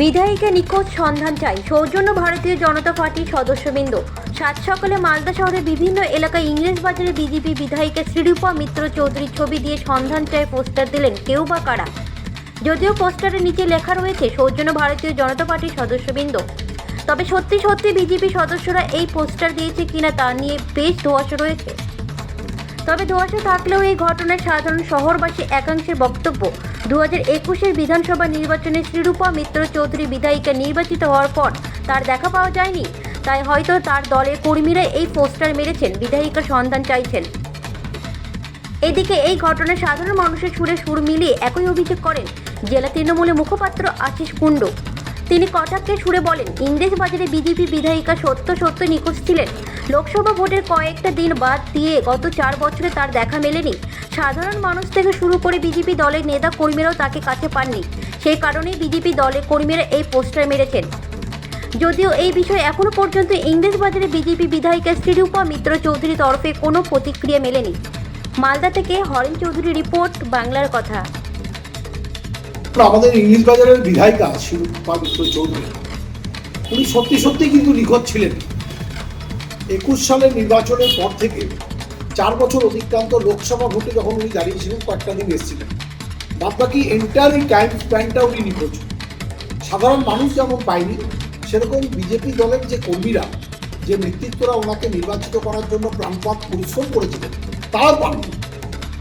বিধায়িকা নিখোঁজ সন্ধান চাই। সৌজন্য ভারতীয় জনতা পার্টির সদস্যবৃন্দ। সাত সকালে মালদা শহরের বিভিন্ন এলাকায় ইংরেজ বাজারে বিজেপি বিধায়িকা শ্রীরূপা মিত্র চৌধুরীর ছবি দিয়ে সন্ধান চায় পোস্টার দিলেন কেউ বা কারা। যদিও পোস্টারের নিচে লেখা রয়েছে, সৌজন্য ভারতীয় জনতা পার্টির সদস্যবৃন্দ। তবে সত্যি সত্যি বিজেপি সদস্যরা এই পোস্টার দিয়েছে কিনা তা নিয়ে বেশ ধোঁয়াশা রয়েছে। তবে ধোঁয়াশা থাকলেও এই ঘটনায় সাধারণ শহরবাসী একাংশের বক্তব্য। দু হাজার একুশের বিধানসভা নির্বাচনে শ্রীরূপা মিত্র চৌধুরী বিধায়িকা নির্বাচিত হওয়ার পর তার দেখা পাওয়া যায়নি। তাই হয়তো তার দলের কর্মীরা এই পোস্টার মেরেছেন বিধায়িকার সন্ধান চাইছেন। এদিকে এই ঘটনায় সাধারণ মানুষের সুরে সুর মিলিয়ে একই অভিযোগ করেন জেলা তৃণমূলের মুখপাত্র আশিস কুণ্ডু। তিনি কটাক্ষে সুরে বলেন ইংরেজ বাজারে বিজেপি বিধায়িকা সত্য সত্য নিখোঁজ ছিলেন। লোকসভা ভোটের কয়েকটা দিন বাদ দিয়ে গত চার বছরে তার দেখা মেলেনি। সাধারণ মানুষ থেকে শুরু করে বিজেপি দলের নেতা কর্মীরাও তাকে কাছে পাননি। সেই কারণেই বিজেপি দলের কর্মীরা এই পোস্টার মেরেছেন। যদিও এই বিষয়ে এখনও পর্যন্ত ইংরেজ বাজারে বিজেপি বিধায়িকা শ্রীরূপা মিত্র চৌধুরীর তরফে কোনো প্রতিক্রিয়া মেলেনি। মালদা থেকে হরেন চৌধুরী রিপোর্ট, বাংলার কথা। আমাদের ইংলিশ বাজারের বিধায়িকা শিরূপা মিত্র চৌধুরী, উনি সত্যি সত্যি কিন্তু নিখোঁজ ছিলেন। একুশ সালের নির্বাচনের পর থেকে চার বছর অতিক্রান্ত লোকসভা ভোটে যখন উনি দাঁড়িয়েছিলেন, কয়েকটা দিন এসেছিলেন। বাদ বাকি এন্টায়ার টাইম স্প্যানটা উনি নিখোঁজ সাধারণ মানুষ যেমন পায়নি, সেরকম বিজেপি দলের যে কর্মীরা, যে নেতৃত্বরা ওনাকে নির্বাচিত করার জন্য প্রাণপাত পরিশ্রম করেছিলেন তারাও পাননি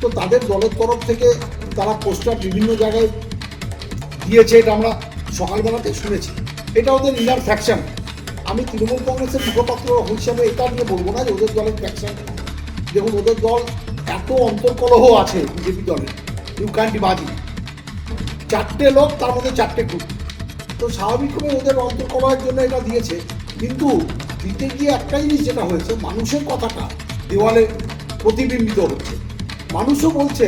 তো তাদের দলের তরফ থেকে তারা পোস্টার বিভিন্ন জায়গায় দিয়েছে, এটা আমরা সকালবেলাতে শুনেছি। এটা ওদের ইনার ফ্যাকশন আমি তৃণমূল কংগ্রেসের মুখপাত্র হিসাবে এটা নিয়ে বলব না যে ওদের দলের ফ্যাকশন দেখুন, ওদের দল এত অন্তর্কলহ আছে বিজেপি দলে। ইউ ক্যান্ট বাজি চারটে লোক, তার মধ্যে চারটে গ্রুপ তো স্বাভাবিকভাবে ওদের অন্তর্কলহের জন্য এটা দিয়েছে। কিন্তু দিতে গিয়ে একটা জিনিস যেটা হয়েছে, মানুষের কথাটা দেওয়ালে প্রতিবিম্বিত হচ্ছে। মানুষও বলছে,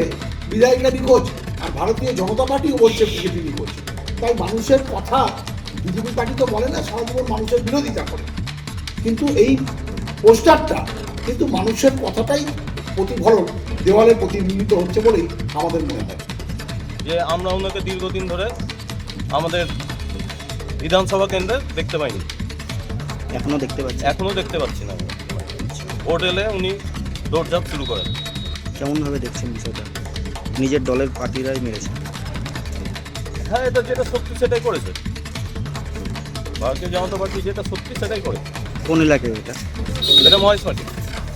বিধায়িকা নিখোঁজ আর ভারতীয় জনতা পার্টিও বলছে বিজেপি নিখোঁজ। তাই মানুষের কথা বিজেপি পার্টি তো বলে না সারা জীবন মানুষের বিরোধিতা করে। কিন্তু এই পোস্টারটা কিন্তু মানুষের কথাটাই প্রতিফলন দেওয়ালে প্রতিবিম্বিত হচ্ছে বলেই আমাদের মনে হয়। যে আমরা ওনাকে দীর্ঘদিন ধরে আমাদের বিধানসভা কেন্দ্রে দেখতে পাইনি। এখনও দেখতে পাচ্ছি এখনও দেখতে পাচ্ছি না। হোটেলে উনি দৌড়ঝাঁপ শুরু করেন। কেমন ভাবে দেখছেন বিষয়টা? নিজের দলের পার্টিরাই মেরেছে। হ্যাঁ এটা যেটা সত্যি সেটাই করেছে। ভারতীয় জনতা পার্টি যেটা সত্যি সেটাই করে। কোন এলাকায় এটা এটা মহেশ পার্টি